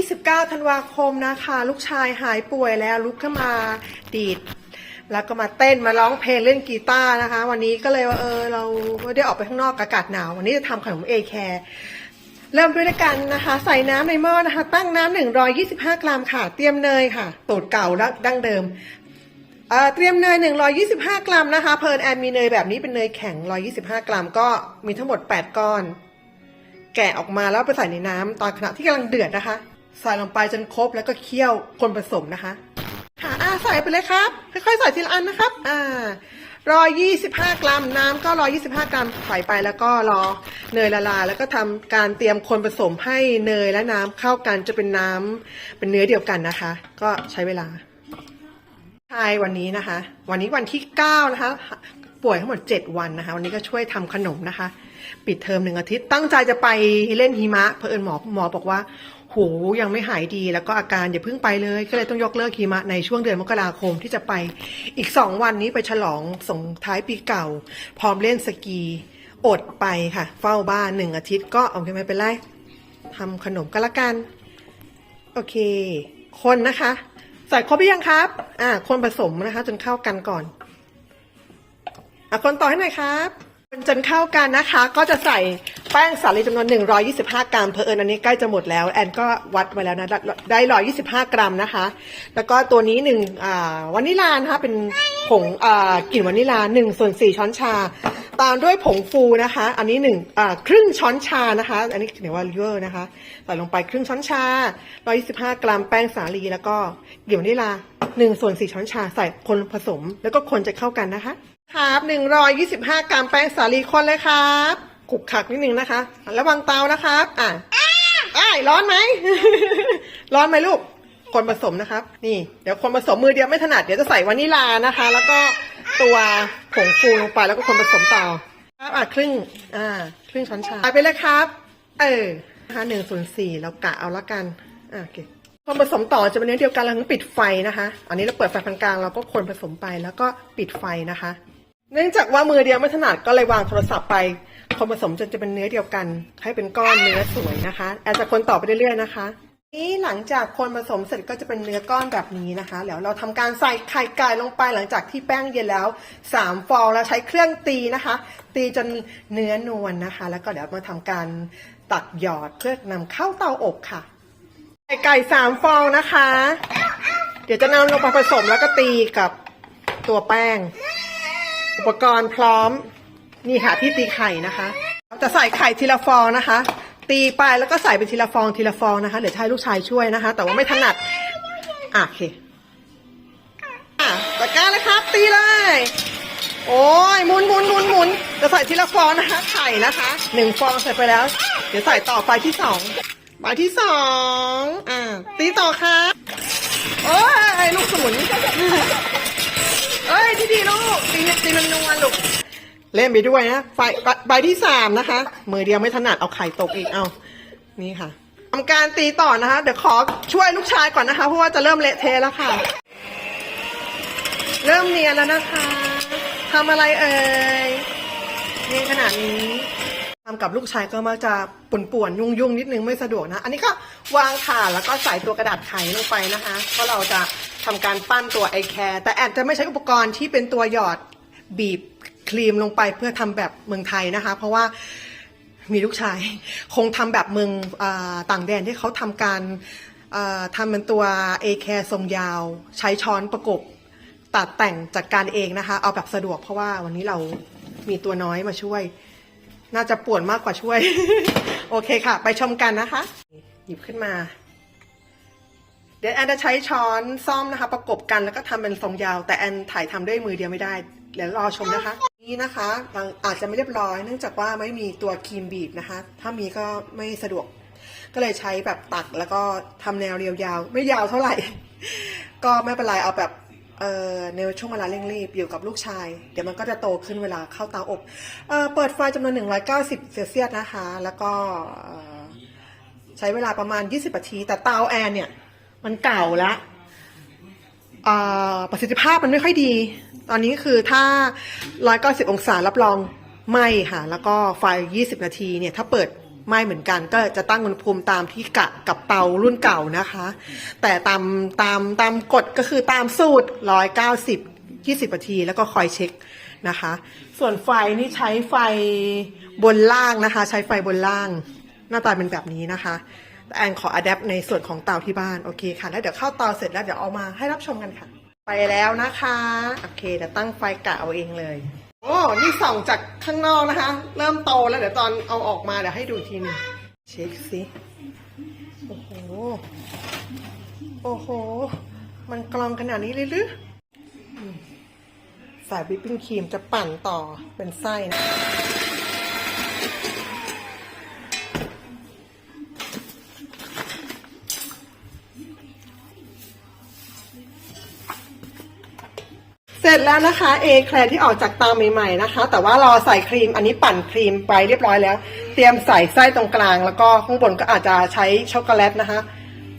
29ธันวาคมนะคะ ลูกชายหายป่วยแล้วลุกขึ้นมาดีด แล้วก็มาเต้นมาร้องเพลงเล่นกีตาร์นะคะ วันนี้ก็เลยว่าเออเราได้ออกไปข้างนอกอากาศหนาว วันนี้จะทำขนมเอแคร์เริ่มด้วยกันนะคะ ใส่น้ำในหม้อนะคะ ตั้งน้ำ125 กรัมค่ะ เตรียมเนยค่ะสูตรเก่าและดั้งเดิมเตรียมเนย 125 กรัมนะคะ เพลิร์นแอนมีเนยแบบนี้เป็นเนยแข็ง 125 กรัม ก็มีทั้งหมด 8 ก้อน แกะออกมาแล้วไปใส่ในน้ำตอนขณะที่กำลังเดือดนะคะ ใส่ลงไปจนครบแล้วก็เคี่ยวคนผสมนะคะค่ะอ่าใส่ไปเลยครับ ค่อยๆใส่ทีละอันนะครับ อ่าร้อยยี่สิบห้ากรัม น้ำก็ร้อยี่สิบห้ากรัมใส่ไปแล้วก็รอเนยละลายแล้วก็ทำการเตรียมคนผสมให้เนยและน้ำเข้ากันจะเป็นน้ำเป็นเนื้อเดียวกันนะคะ ก็ใช้เวลาใช่วันนี้นะคะ วันนี้วันที่เก้านะคะ ป่วยทั้งหมดเจ็ดวันนะคะ วันนี้ก็ช่วยทำขนมนะคะ ปิดเทอมหนึ่งอาทิตย์ตั้งใจจะไปเล่นหิมะเผอิญหมอหมอบอกว่า หยังไม่หายดีแล้วก็อาการอย่าเพิ่งไปเลย ก็เลยต้องยกเลิกหิมะในช่วงเดือนมกราคมที่จะไปอีกสองวันนี้ไปฉลองส่งท้ายปีเก่า พร้อมเล่นสกี อดไปค่ะ เฝ้าบ้านหนึ่งอาทิตย์ก็โอเคไม่เป็นไรทำขนมก็แล้วกัน โอเค คนนะคะ ใส่ครบหรือยังครับ อ่า คนผสมนะคะ จนเข้ากันก่อนอะคนต่อให้หน่อยครับ จนเข้ากันนะคะ ก็จะใส่แป้งสาลีจำนวน 125 กรัมเพอเอิญอันนี้ใกล้จะหมดแล้ว แอนก็วัดไว้แล้วนะ ได้ 125 กรัมนะคะ แล้วก็ตัวนี้หนึ่งวานิลานะคะเป็นผงกลิ่นวานิลา1ส่วน4ช้อนชา ตามด้วยผงฟูนะคะ อันนี้หนึ่งครึ่งช้อนชานะคะ อันนี้เรียกว่าเยอะนะคะ ใส่ลงไปครึ่งช้อนชา 125 กรัมแป้งสาลีแล้วก็กลิ่นวานิลา 1ส่วน4ช้อนชาใส่คนผสม แล้วก็คนจะเข้ากันนะคะ ครับหนึ่งร้อยยี่สิบห้ากรัมแป้งสาลีคนเลยครับขุกขักนิดนึงนะคะ ระวังเตานะครับ อะอ้ายร้อนไหม ร้อนไหมลูก คนผสมนะครับ นี่ เดี๋ยวคนผสมมือเดียวไม่ถนัด เดี๋ยวจะใส่วานิลานะคะ แล้วก็ตัวผงฟูลงไปแล้วก็คนผสมต่อครับอะครึ่ง อ่า ครึ่งช้อนชาไปเลยครับ เออนะคะหนึ่งส่วนสี่เรากะเอาละกัน อะโอเคคนผสมต่อจะเป็นเนื้อเดียวกันเราถึงปิดไฟนะคะ อันนี้เราเปิดไฟปานกลางเราก็คนผสมไปแล้วก็ปิดไฟนะคะ เนื่องจากว่ามือเดียวไม่ถนัดก็เลยวางโทรศัพท์ไปคนผสมจนจะเป็นเนื้อเดียวกัน ให้เป็นก้อนเนื้อสวยนะคะแอนจะคนต่อไปเรื่อยๆนะคะนี่หลังจากคนผสมเสร็จก็จะเป็นเนื้อก้อนแบบนี้นะคะ แล้วเราทำการใส่ไข่ไก่ลงไปหลังจากที่แป้งเย็นแล้วสามฟองแล้วใช้เครื่องตีนะคะ ตีจนเนื้อนวลนะคะ แล้วก็เดี๋ยวมาทำการตักหยอดเพื่อนำเข้าเตาอบค่ะ ไข่ไก่สามฟองนะคะ เดี๋ยวจะนำลงไปผสมแล้วก็ตีกับตัวแป้ง อุปกรณ์พร้อม นี่ค่ะที่ตีไข่นะคะเราจะใส่ไข่ทีละฟองนะคะ ตีไปแล้วก็ใส่เป็นทีละฟองทีละฟองนะคะเดี๋ยวให้ลูกชายช่วยนะคะ แต่ว่าไม่ถนัดอะโอเคอะตะกร้าเลยครับ ตีเลยโอ้ยหมุนหมุนหมุนหมุนจะใส่ทีละฟองนะคะ ไข่นะคะหนึ่งฟองใส่ไปแล้ว เดี๋ยวใส่ต่อไฟที่สอง ไฟที่สองอ่าตีต่อค่ะโอ้ยลูกสมุนเอ้ยดีดีๆลูกตีตีมันนวลลูกเล่นไปด้วยนะไฟใบใบที่สามนะคะ มือเดียวไม่ถนัดเอาไข่ตกอีกเอานี่ค่ะทำการตีต่อนะคะ เดี๋ยวขอช่วยลูกชายก่อนนะคะเพราะว่าจะเริ่มเละเทะแล้วค่ะ เริ่มเนียนแล้วนะคะทำอะไรเอ่ยเนียนขนาดนี้ ทำกับลูกชายก็มักจะป่วนๆ ยุ่งๆ นิดนึงไม่สะดวกนะ อันนี้ก็วางถาดแล้วก็ใส่ตัวกระดาษไขลงไปนะคะเพราะเราจะทำการปั้นตัวไอแคร์แต่แอนจะไม่ใช้อุปกรณ์ที่เป็นตัวหยอดบีบครีมลงไปเพื่อทำแบบเมืองไทยนะคะ เพราะว่ามีลูกชาย คงทำแบบเมืองอต่างแดนที่เขาทำการอ่าทำเป็นตัวเอแคร์ทรงยาว ใช้ช้อนประกบตัดแต่งจัดการเองนะคะ เอาแบบสะดวกเพราะว่าวันนี้เรามีตัวน้อยมาช่วย น่าจะปวดมากกว่าช่วย โอเคค่ะ ไปชมกันนะคะ หยิบขึ้นมา เดี๋ยวแอนจะใช้ช้อนซ่อมนะคะ ประกบกันแล้วก็ทำเป็นทรงยาว แต่แอนถ่ายทำด้วยมือเดียวไม่ได้ เดี๋ยวรอชมนะคะ นี่นะคะยังอาจจะไม่เรียบร้อยเนื่องจากว่าไม่มีตัวครีมบีบนะคะ ถ้ามีก็ไม่สะดวก ก็เลยใช้แบบตักแล้วก็ทำแนวเรียวยาว ไม่ยาวเท่าไหร่ ก็ไม่เป็นไรเอาแบบ ในช่วงเวลาเร่งรีบอยู่กับลูกชาย เดี๋ยวมันก็จะโตขึ้นเวลาเข้าเตาอบเออเปิดไฟจำนวน 190 เซลเซียสนะคะ แล้วก็ใช้เวลาประมาณ 20นาที แต่เตาแอร์เนี่ย มันเก่าแล้วประสิทธิภาพมันไม่ค่อยดี ตอนนี้คือถ้า 190 องศารับรองไหม่ค่ะ แล้วก็ไฟ 20 นาทีเนี่ย ถ้าเปิด ไหม้เหมือนกัน ก็จะตั้งอุณหภูมิตามที่กะกับเตารุ่นเก่านะคะ แต่ตามตามตามกฎก็คือตามสูตร 190 20นาที แล้วก็คอยเช็คนะคะ ส่วนไฟนี่ใช้ไฟบนล่างนะคะ ใช้ไฟบนล่าง หน้าตาเป็นแบบนี้นะคะแอนขออัดแอปในส่วนของเตาที่บ้าน โอเคค่ะ แล้วเดี๋ยวเข้าเตาเสร็จแล้วเดี๋ยวเอามาให้รับชมกันค่ะ ไปแล้วนะคะ โอเคเดี๋ยวตั้งไฟกะเอาเองเลย โอ้นี่ส่องจากข้างนอกนะคะ เริ่มโตแล้วเดี๋ยวตอนเอาออกมาเดี๋ยวให้ดูทีนึงเช็คสิโอ้โหโอ้โห มันกลองขนาดนี้เลยหรือสายวิปปิ้งครีมจะปั่นต่อเป็นไส้นะ เสร็จแล้วนะคะเอแคลร์ที่ออกจากเตาใหม่ๆนะคะ แต่ว่ารอใส่ครีม อันนี้ปั่นครีมไปเรียบร้อยแล้ว เตรียมใส่ไส้ตรงกลาง แล้วก็ข้างบนก็อาจจะใช้ช็อกโกแลตนะคะ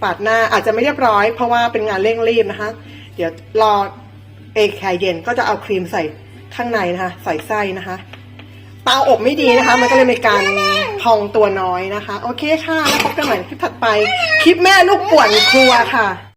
ปาดหน้าอาจจะไม่เรียบร้อยเพราะว่าเป็นงานเร่งรีบนะคะ เดี๋ยวรอเอแคลเย็นก็จะเอาครีมใส่ข้างในนะคะ ใส่ไส้นะคะเตาอบไม่ดีนะคะ มันก็เลยมีการพองตัวน้อยนะคะ โอเคค่ะ แล้วพบกันใหม่คลิปถัดไป คลิปแม่ลูกป่วนครัวค่ะ